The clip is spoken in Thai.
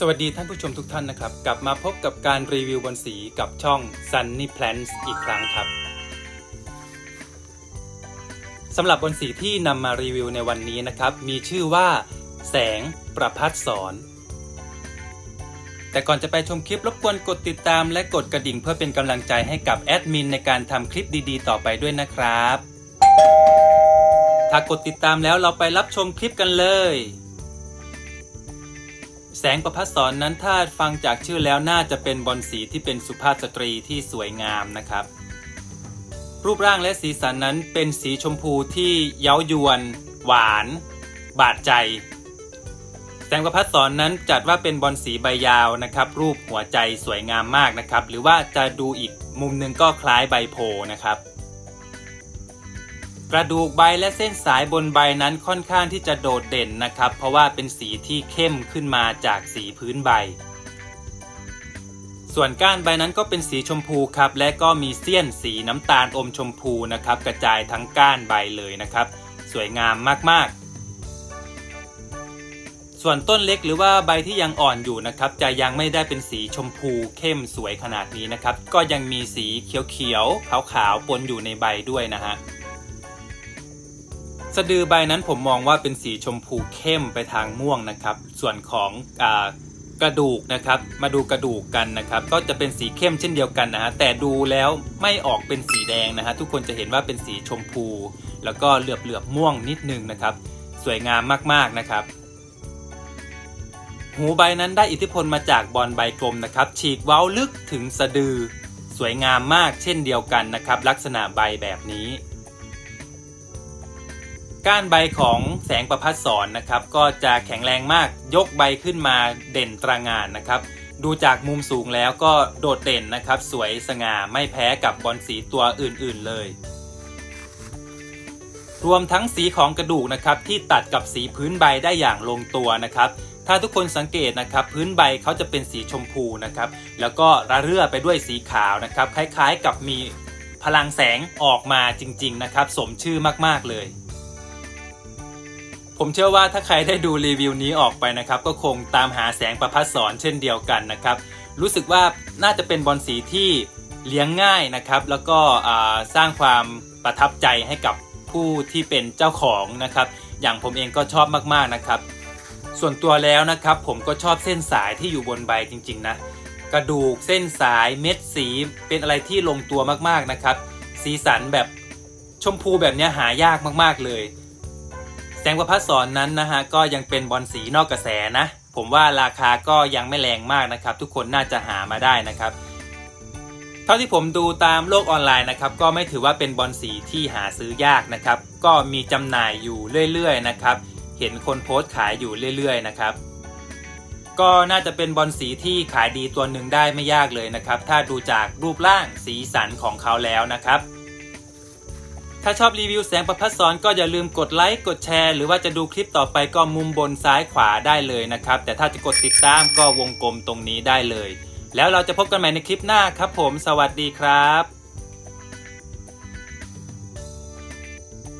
สวัสดีท่านผู้ชมทุกท่านนะครับ กลับมาพบกับการรีวิวบอนสีกับช่อง Sunny Plants อีกครั้งครับสำหรับบอนสีที่นำมารีวิวในวันนี้นะครับ มีชื่อว่า แสงประพัดสอน แต่ก่อนจะไปชมคลิปรบกวนกดติดตามและกดกระดิ่งเพื่อเป็นกำลังใจให้กับแอดมินในการทำคลิปดีๆ ต่อไปด้วยนะครับ ถ้ากดติดตามแล้วเราไปรับชมคลิปกันเลย แสงประพัดสอนนั้นถ้าฟังจากชื่อแล้วน่าจะเป็นบอลสีที่เป็นสุภาพสตรีที่สวยงามนะครับ รูปร่างและสีสันนั้นเป็นสีชมพูที่เย้ายวน หวาน บาดใจ แสงประพัดสอนนั้นจัดว่าเป็นบอลสีใบยาวนะครับ รูปหัวใจสวยงามมากนะครับ หรือว่าจะดูอีกมุมหนึ่งก็คล้ายใบโพนะครับ กระดูกใบและเส้นสายบนใบนั้นค่อนข้างที่จะโดดเด่นนะครับ เพราะว่าเป็นสีที่เข้มขึ้นมาจากสีพื้นใบ ส่วนก้านใบนั้นก็เป็นสีชมพูครับ และก็มีเสี้ยนสีน้ำตาลอมชมพูนะครับ กระจายทั้งก้านใบเลยนะครับ สวยงามมากๆส่วนต้นเล็กหรือว่าใบที่ยังอ่อนอยู่นะครับ จะยังไม่ได้เป็นสีชมพูเข้มสวยขนาดนี้นะครับ ก็ยังมีสีเขียวๆขาวๆปนอยู่ในใบด้วยนะฮะ สะดือใบนั้นผมมองว่าเป็นสีชมพูเข้มไปทางม่วงนะครับ ส่วนของอกระดูกนะครับ มาดูกระดูกกันนะครับ ก็จะเป็นสีเข้มเช่นเดียวกันนะฮะแต่ดูแล้วไม่ออกเป็นสีแดงนะฮะทุกคนจะเห็นว่าเป็นสีชมพู แล้วก็เหลือบเหลือบๆม่วงนิดนึงนะครับ สวยงามมากๆนะครับ หูใบนั้นได้อิทธิพลมาจากบอลใบกลมนะครับ ฉีกเว้าลึกถึงสะดือ สวยงามมากเช่นเดียวกันนะครับ ลักษณะใบแบบนี้ ก้านใบของแสงประพัดสอนนะครับ ก็จะแข็งแรงมากยกใบขึ้นมาเด่นตระงานนะครับ ดูจากมุมสูงแล้วก็โดดเด่นนะครับ สวยสง่าไม่แพ้กับบอลสีตัวอื่นๆเลย รวมทั้งสีของกระดูกนะครับที่ตัดกับสีพื้นใบได้อย่างลงตัวนะครับถ้าทุกคนสังเกตนะครับ พื้นใบเขาจะเป็นสีชมพูนะครับ แล้วก็ระเรื่อไปด้วยสีขาวนะครับ คล้ายๆกับมีพลังแสงออกมาจริง ๆ นะครับ สมชื่อมากๆเลย ผมเชื่อว่าถ้าใครได้ดูรีวิวนี้ออกไปนะครับ ก็คงตามหาแสงประพัดสอนเช่นเดียวกันนะครับ รู้สึกว่าน่าจะเป็นบอลสีที่เลี้ยงง่ายนะครับ แล้วก็สร้างความประทับใจให้กับผู้ที่เป็นเจ้าของนะครับ อย่างผมเองก็ชอบมากๆนะครับ ส่วนตัวแล้วนะครับ ผมก็ชอบเส้นสายที่อยู่บนใบจริง ๆ นะ กระดูกเส้นสายเม็ดสีเป็นอะไรที่ลงตัวมากๆนะครับ สีสันแบบชมพูแบบนี้หายากมากๆเลย แสงประพัดสอนนั้นนะฮะก็ยังเป็นบอลสีนอกกระแสนะ ผมว่าราคาก็ยังไม่แรงมากนะครับ ทุกคนน่าจะหามาได้นะครับ เท่าที่ผมดูตามโลกออนไลน์นะครับ ก็ไม่ถือว่าเป็นบอลสีที่หาซื้อยากนะครับ ก็มีจำหน่ายอยู่เรื่อยๆนะครับ เห็นคนโพสต์ขายอยู่เรื่อยๆนะครับก็น่าจะเป็นบอลสีที่ขายดีตัวหนึ่งได้ไม่ยากเลยนะครับ ถ้าดูจากรูปร่างสีสันของเขาแล้วนะครับ ถ้าชอบรีวิวแสงประพัดสอนก็อย่าลืมกดไลค์กดแชร์ หรือว่าจะดูคลิปต่อไปก็มุมบนซ้ายขวาได้เลยนะครับ แต่ถ้าจะกดติดตามก็วงกลมตรงนี้ได้เลย แล้วเราจะพบกันใหม่ในคลิปหน้าครับผม สวัสดีครับ